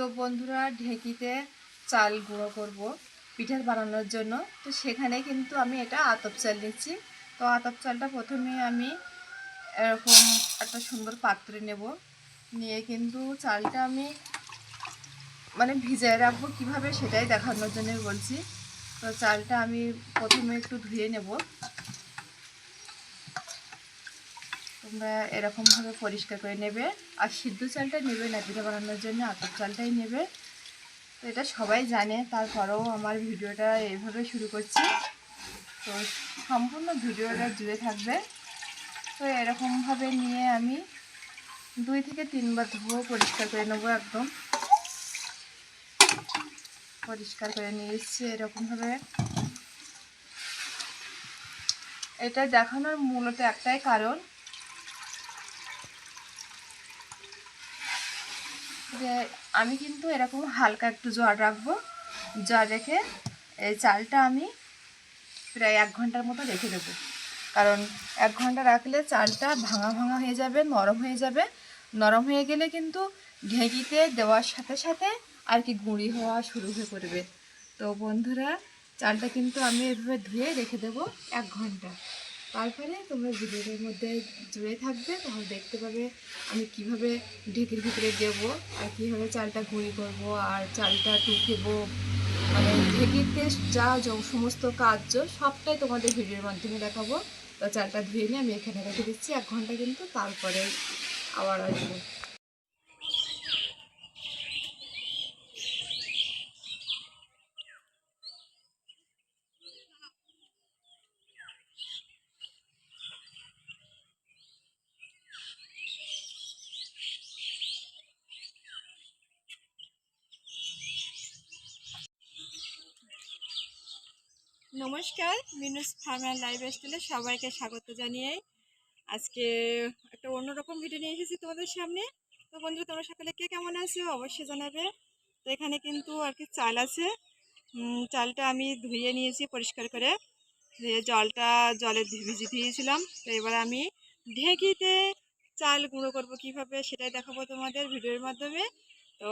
তো বন্ধুরা ঢেকিতে চাল গুঁড়ো করব পিঠে বানানোর জন্য। তো সেখানে কিন্তু আমি এটা আতপ চাল নিচ্ছি তো আতপ চালটা প্রথমে আমি এরকম একটা সুন্দর পাত্রে নেব। নিয়ে কিন্তু চালটা আমি মানে ভিজায় রাখব কীভাবে সেটাই দেখানোর জন্য বলছি। তো চালটা আমি প্রথমে একটু ধুয়ে নেব। তোমরা এরকমভাবে পরিষ্কার করে নেবে। আর সিদ্ধ চালটা নেবে না, পিঠা বানানোর জন্য আতপ চালটাই নেবে। তো এটা সবাই জানে, তারপরেও আমার ভিডিওটা এইভাবে শুরু করছি। তো সম্পূর্ণ ভিডিওটা জুড়ে থাকবে। তো এরকমভাবে নিয়ে আমি দুই থেকে তিনবার ধুবো পরিষ্কার করে নেব একদম। পরিষ্কার করে নিয়ে এসছি এরকমভাবে। এটা দেখানোর মূলত একটাই কারণ যে আমি কিন্তু এরকম হালকা একটু জল রাখব। জল রেখে এই চালটা আমি প্রায় এক ঘণ্টার মতো রেখে দেবো। কারণ এক ঘণ্টা রাখলে চালটা ভাঙা ভাঙা হয়ে যাবে, নরম হয়ে যাবে। নরম হয়ে গেলে কিন্তু ঢেঁকিতে দেওয়ার সাথে সাথে আর কি গুঁড়ি হওয়া শুরু হয়ে পড়বে। তো বন্ধুরা, চালটা কিন্তু আমি এভাবে ধুয়ে রেখে দেবো এক ঘণ্টা। তারপরে তোমরা ভিডিওটার মধ্যে জুড়ে থাকবে, তাহলে দেখতে পাবে আমি কীভাবে ঢেকির ভিতরে দেবো আর কীভাবে চালটা গুঁড়ি করব আর চালটা টুকেবো মানে ঢেকিতে যা য- সমস্ত কার্য সবটাই তোমাদের ভিডিওর মাধ্যমে দেখাবো। তো চালটা ধুয়ে নিয়ে আমি এখানে রেখে দিচ্ছি, এক ঘণ্টা কিন্তু তারপরে আবার আসব। নমস্কার, মিনুস ফার্মার লাইভ স্টাইলে সবাইকে স্বাগত জানিয়ে আজকে একটা অন্যরকম ভিডিও নিয়ে এসেছি তোমাদের সামনে। তো বন্ধুরা, তোমরা সকালে কে কেমন আছো অবশ্যই জানাবে। তো এখানে কিন্তু আর কি চাল আছে। চালটা আমি ধুয়ে নিয়েছি পরিষ্কার করে। ধুয়ে জলটা জলে ভিজিয়ে দিয়েছিলাম। তো এবার আমি ঢেঁকিতে চাল গুঁড়ো করব কীভাবে সেটাই দেখাবো তোমাদের ভিডিওর মাধ্যমে। তো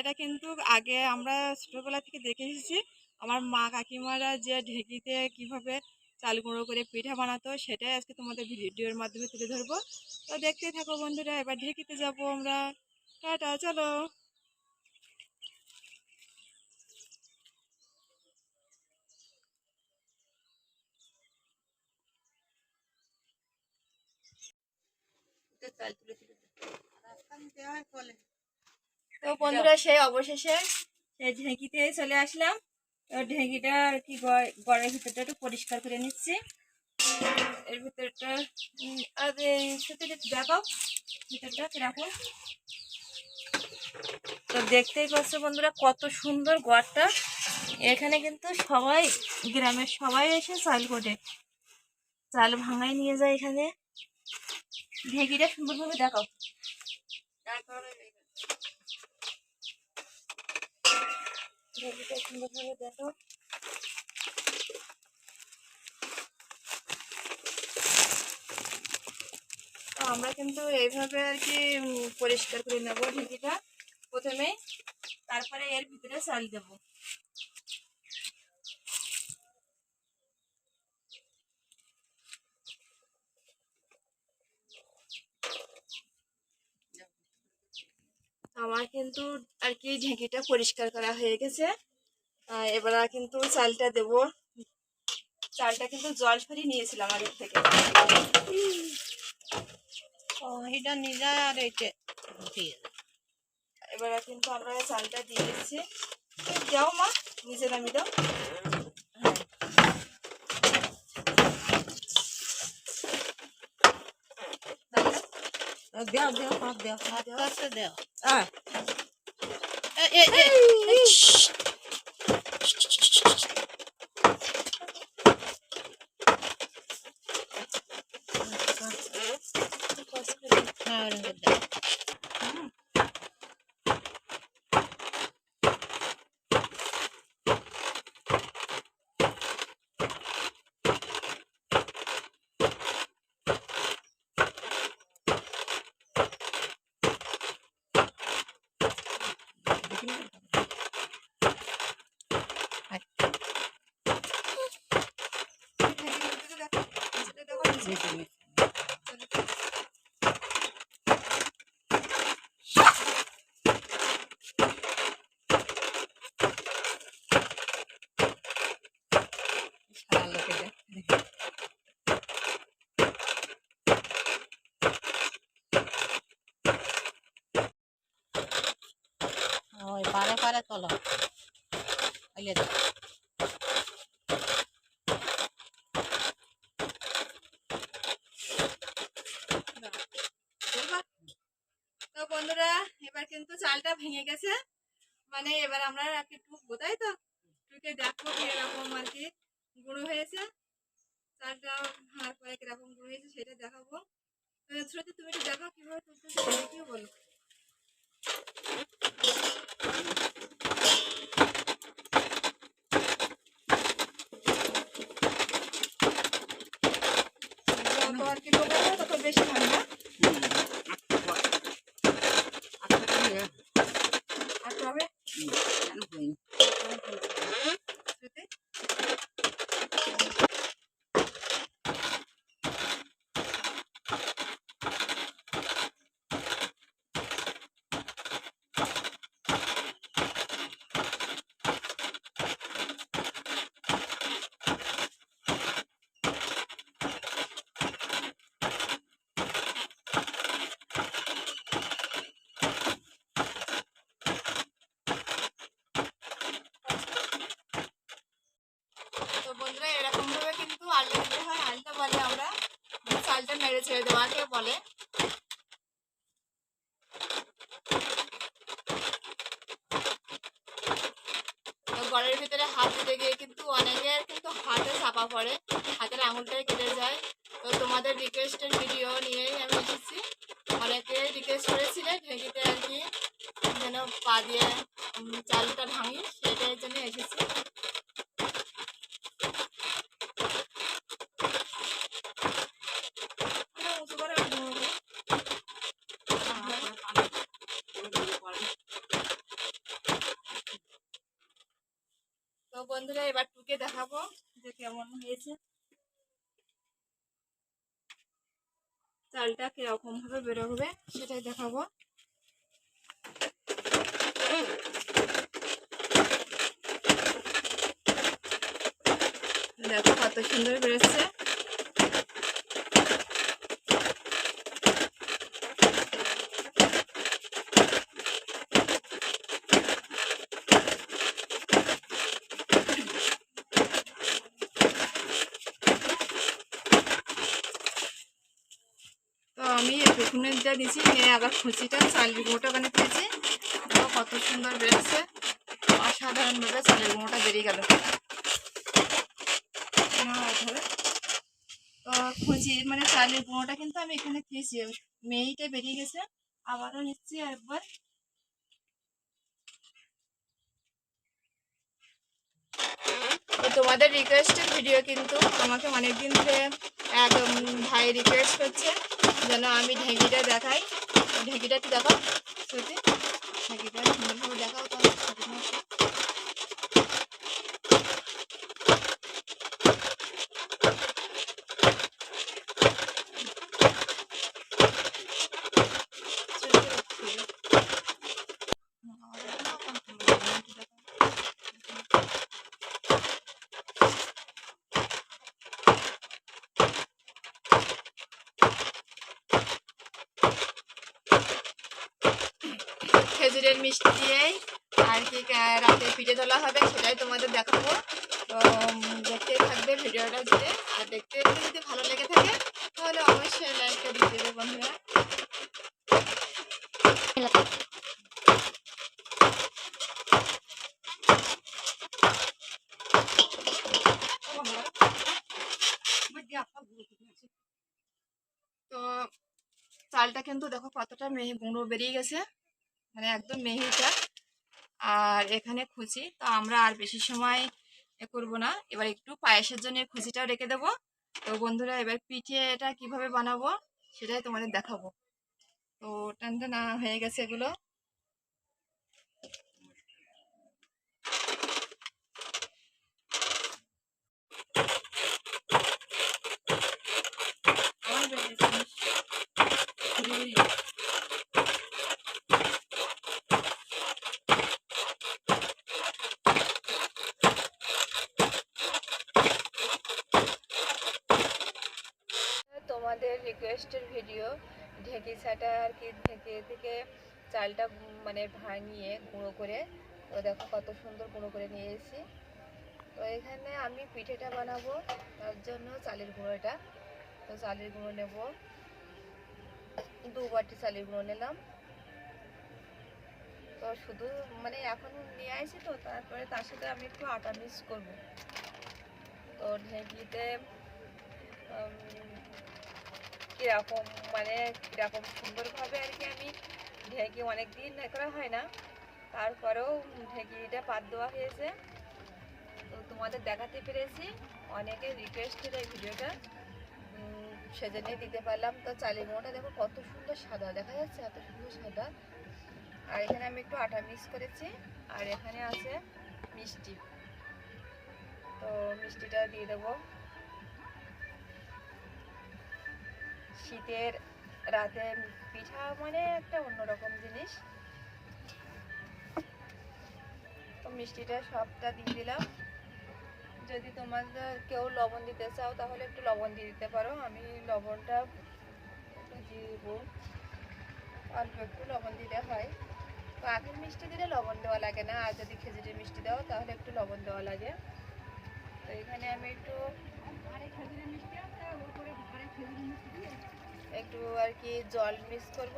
এটা কিন্তু আগে আমরা ছোটোবেলা থেকে দেখে এসেছি। আমার মা কাকিমারা যে ঢেঁকিতে কীভাবে চাল গুঁড়ো করে পিঠা বানাতো, সেটাই আজকে তোমাদের ভিডিওর মাধ্যমে তুলে ধরবো। তো দেখতেই থাকো বন্ধুরা, এবার ঢেঁকিতে যাব আমরা। টাটা, চলো। তো বন্ধুরা, সেই অবশেষে সেই ঢেঁকিতে চলে আসলাম। ঢেঁকিটা আর কি গড়ের ভিতরটা একটু পরিষ্কার করে নিচ্ছি। এর ভিতরটা আর সাথে দেখাও। ভিতরটা কীরকম তো দেখতেই পাচ্ছ বন্ধুরা কত সুন্দর গড়টা। এখানে কিন্তু সবাই, গ্রামের সবাই এসে চাল কোটে। চাল ভাঙাই নিয়ে যায় এখানে। ঢেঁকিটা সুন্দরভাবে দেখাও। ঢেঁকিটা সুন্দরভাবে দেখো। আমরা কিন্তু এইভাবে আর কি পরিষ্কার করে নেব ঢেঁকিটা প্রথমে। তারপরে এর ভিতরে চাল দেব। আমার কিন্তু আর কি ঢেঁকিটা পরিষ্কার করা হয়ে গেছে। আহ, এবার আর কিন্তু চালটা দেব। চালটা কিন্তু জল ফেরি নিয়েছিলাম আগের থেকে। ও এটা নিজা আর এইটা এবার কিন্তু আমরা চালটা দিয়ে দিচ্ছি। এই দাও মা নিচে নামি দাও। হ্যাঁ দাও, দাও। দেও দেও হাত দেও হাত আস্তে পারে তোলো। আইলে দেখ তো বন্ধুরা, এবার কিন্তু চালটা ভেঙে গেছে। মানে এবার আমরা একটু টুকবো, তাই তো? টুকে কি কি গুঁড়ো হয়েছে। চালটা গুঁড়ো হয়েছে, সেটা দেখাবো। তুমি দেখো কীভাবে বলো যত আর কি টোকাবে তত বেশি হয় না আর তবে শ্রুতি তো বন্ধুরা এরকম ভাবে কিন্তু আলটা দিতে হয় আলটা বলে আমরা মানে চালটা মেরে ছেড়ে দেওয়াকে বলে তো গড়ের ভিতরে হাত দিতে গিয়ে কিন্তু অনেকের কিন্তু হাতে চাপা পড়ে হাতের আঙুলটাই কেটে যায়। তো তোমাদের রিকোয়েস্টের ভিডিও নিয়েই আমি এসেছি। অনেকে রিকোয়েস্ট করেছিলে ঢেঁকিতে আর কি যেন পা দিয়ে চালটা ভাঙি, সেটার জন্য এসেছি। তো বন্ধুরা, এবার টুকে দেখাবো যে কেমন হয়েছে। চালটা কীরকম ভাবে বেরোবে সেটাই দেখাবো। দেখো কত সুন্দর বেরোচ্ছে তো আমি যা দিয়েছি। নিয়ে আবার খুঁচিটা চালের গুঁড়োটা ওখানে দেখো কত সুন্দর বেরোচ্ছে অসাধারণভাবে চালের গুঁড়োটা বেরিয়ে গেল। তো খুঁজি মানে চালের গুঁড়োটা কিন্তু আমি এখানে খেয়েছি মেয়েটা বেরিয়ে গেছে। আবারও নিচ্ছি একবার তোমাদের রিকোয়েস্টের ভিডিও কিন্তু আমাকে অনেকদিন ধরে এক ভাই রিকোয়েস্ট করছে যেন আমি ঢেঁকিটা দেখাই। ঢেঁকিটা একটু দেখাও। সত্যি ঢেঁকিটা দেখাও তো খেজুরের মিষ্টি দিয়েই আর কি আহ, রাতে পিঠে তোলা হবে সেটাই তোমাদের দেখাবো তো উম, দেখতেই থাকবে ভিডিওটা জুড়ে আর দেখতে দেখতে যদি ভালো লেগে থাকে, তাহলে অবশ্যই লাইকটা দিয়ে দেবে বন্ধুরা। তো চালটা কিন্তু দেখো কতটা মেহি গুঁড়ো বেরিয়ে গেছে মানে একদম মেহিটা। আর এখানে খুঁজি তো আমরা আর বেশি সময় করব না এবার একটু পায়েসের জন্য খুঁজিটাও রেখে দেবো তো বন্ধুরা এবার পিঠেটা কীভাবে বানাবো সেটাই তোমাদের দেখাবো তো টানটা না হয়ে গেছে এগুলো থেকে চালটা মানে ভাঙিয়ে গুঁড়ো করে তো দেখো কত সুন্দর গুঁড়ো করে নিয়ে এসেছি। তো এখানে আমি পিঠেটা বানাবো, তার জন্য চালের গুঁড়োটা। তো চালের গুঁড়ো নেব। দু বাটি চালের গুঁড়ো নিলাম। তো শুধু মানে এখন নিয়ে আসি তো, তারপরে তার সাথে আমি একটু আটা মিক্স করব। তো ঢেঁকিতে কীরকম মানে কীরকম সুন্দরভাবে আর কি আমি ঢেঁকি অনেক দিন করা হয় না। তারপরেও ঢেঁকিটা পাত দেওয়া হয়েছে। তো তোমাদের দেখাতে পেরেছি। অনেকে রিকোয়েস্টের এই ভিডিওটা। সেজন্যই দিতে পারলাম। তো চালের মোটা দেখো কত সুন্দর সাদা, দেখা যাচ্ছে এত সুন্দর সাদা। আর এখানে আমি একটু আটা মিক্স করেছি। আর এখানে আছে মিষ্টি। তো মিষ্টিটা দিয়ে দেবো। শীতের রাতে পিঠা মানে একটা অন্যরকম জিনিস। তো মিষ্টিটা সবটা দিয়ে দিলাম। যদি তোমাদের কেউ লবণ দিতে চাও, তাহলে একটু লবণ দিয়ে দিতে পারো। আমি লবণটা একটু দিয়ে দেবো। অল্প একটু লবণ দিতে হয়। তো আখের মিষ্টি দিলে লবণ দেওয়া লাগে না। আর যদি খেজুরের মিষ্টি দাও, তাহলে একটু লবণ দেওয়া লাগে। তো এখানে আমি একটু একটু আর কি জল মিক্স করব।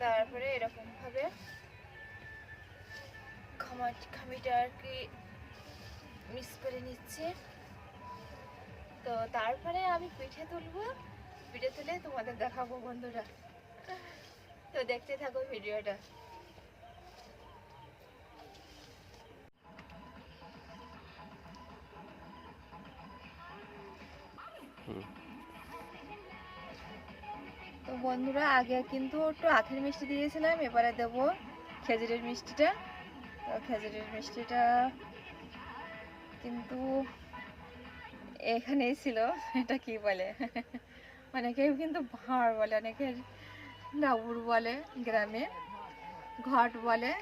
তারপরে এরকম ভাবে খামা খামিটা আর কি মিক্স করে নিচ্ছে। তো তারপরে আমি পিঠে তুলবো। পিঠে তুলে তোমাদের দেখাবো বন্ধুরা। তো দেখতে থাকো ভিডিওটা। বন্ধুরা, আগে কিন্তু একটু আখের মিষ্টি দিয়েছিলাম, এবারে দেবো খেজুরের মিষ্টিটা। তো খেজুরের মিষ্টিটা কিন্তু এখানেই ছিল, এটা কি বলে? অনেকেই কিন্তু ভাঁড় বলে, অনেকে ডাবুর বলে, গ্রামে ঘট বলে।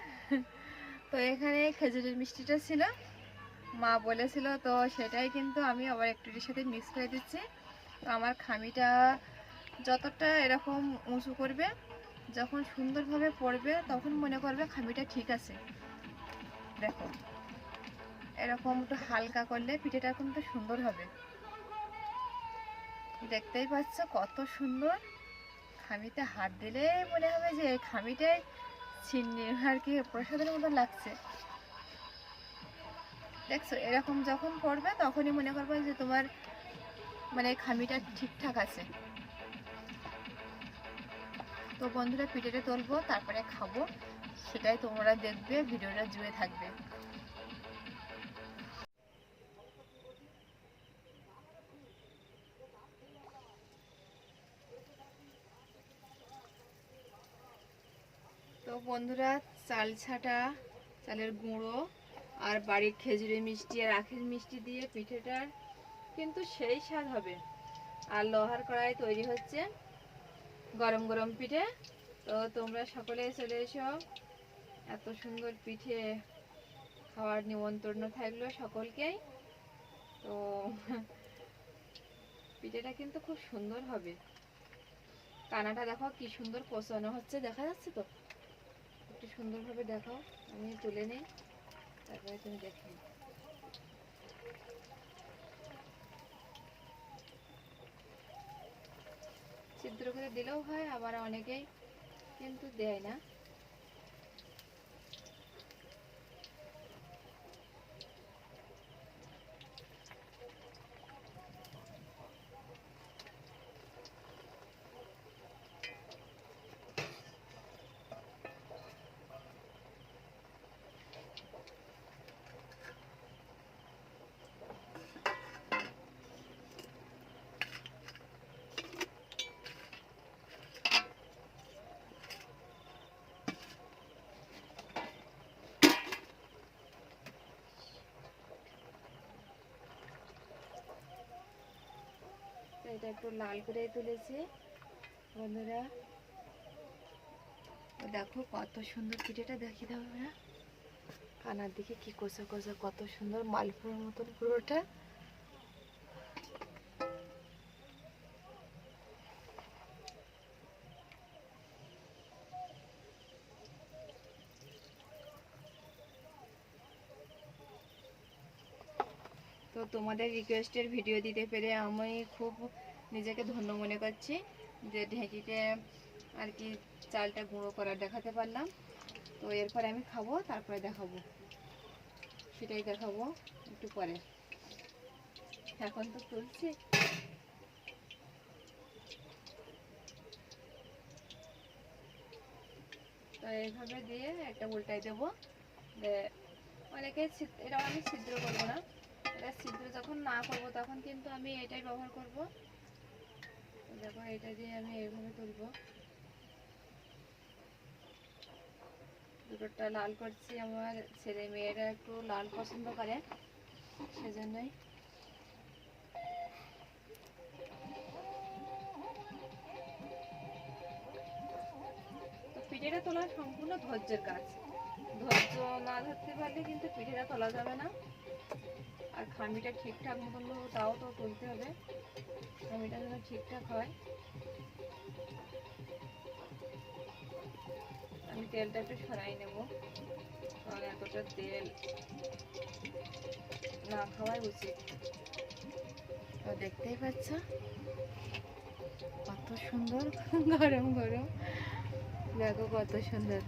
তো এখানে খেজুরের মিষ্টিটা ছিল, মা বলেছিল, তো সেটাই কিন্তু আমি আবার একটুটির সাথে মিক্স করে দিচ্ছি। তো আমার খামিটা যতটা এরকম উঁচু করবে, যখন সুন্দরভাবে পড়বে, তখন মনে করবে খামিটা ঠিক আছে। দেখো, এরকম একটু হালকা করলে পিঠেটা কিন্তু সুন্দর হবে। দেখতেই পাচ্ছ কত সুন্দর খামিতে হাত দিলে মনে হবে যে এই খামিটাই চিনি আর কি প্রসাদের মতো লাগছে। দেখছ, এরকম যখন পড়বে তখনই মনে করবে যে তোমার মানে খামিটা ঠিকঠাক আছে। তো বন্ধুরা পিঠেটা তুলবো, তারপরে খাব। সেটাই তোমরা দেখবে, ভিডিওটা জুড়ে থাকবে। তো বন্ধুরা, চাল ছাটা, চালের গুঁড়ো আর বাড়ির খেজুরি মিষ্টি আর আখের মিষ্টি দিয়ে পিঠেটার কিন্তু সেই স্বাদ হবে। আর লোহার কড়াই তৈরি হচ্ছে। গরম গরম পিঠে। তো তোমরা সকলে চলে এসো। এত সুন্দর পিঠে খাওয়ার নিমন্ত্রণ থাকল সকলকেই। তো পিঠেটা কিন্তু খুব সুন্দর হবে। কানাটা দেখো কি সুন্দর কোচানো হচ্ছে, দেখা যাচ্ছে তো? একটু সুন্দরভাবে দেখাও, আমি তুলে নিই। তারপরে তুমি দেখে ছিদ্র করে দিলেও হয় আবার অনেকেই কিন্তু দেয় না। মাংসটা একটু লাল করে তুলেছি। বন্ধুরা, দেখো কত সুন্দর পিঠেটা দেখি দাও আমরা। কানার দিকে কি কষা কষা, কত সুন্দর মালপুরের মতন পুরোটা। তো তোমাদের রিকোয়েস্টের ভিডিও দিতে পেরে আমি খুব নিজেকে ধন্য মনে করছি যে ঢেঁকিতে আর কি চালটা গুঁড়ো করা দেখাতে পারলাম। তো এরপরে আমি খাব, তারপরে দেখাবো। সেটাই দেখাবো একটু পরে। এখন তো তুলছি তো এইভাবে দিয়ে একটা উল্টাই দেবো। অনেকে এটা আমি ছিদ্র করব না। এটা ছিদ্র যখন না করব তখন কিন্তু আমি এটাই ব্যবহার করব। দেখো, এটা দিয়ে আমি এইভাবে তুলবো। দুটোটা লাল করছি আমার ছেলে মেয়েরা একটু লাল পছন্দ করে, সেজন্যই। পিঠেটা তোলা সম্পূর্ণ ধৈর্যের কাজ। ধৈর্য না ধরতে পারলে কিন্তু পিঠেটা তোলা যাবে না। আর খামিটা ঠিকঠাক মতন তাও তো তুলতে হবে। খামিটা যেন ঠিকঠাক হয়। আমি তেলটা একটু সরাই নেব। কারণ এতটা তেল না খাওয়াই উচিত। দেখতেই পাচ্ছ? কত সুন্দর, গরম গরম। দেখো কত সুন্দর।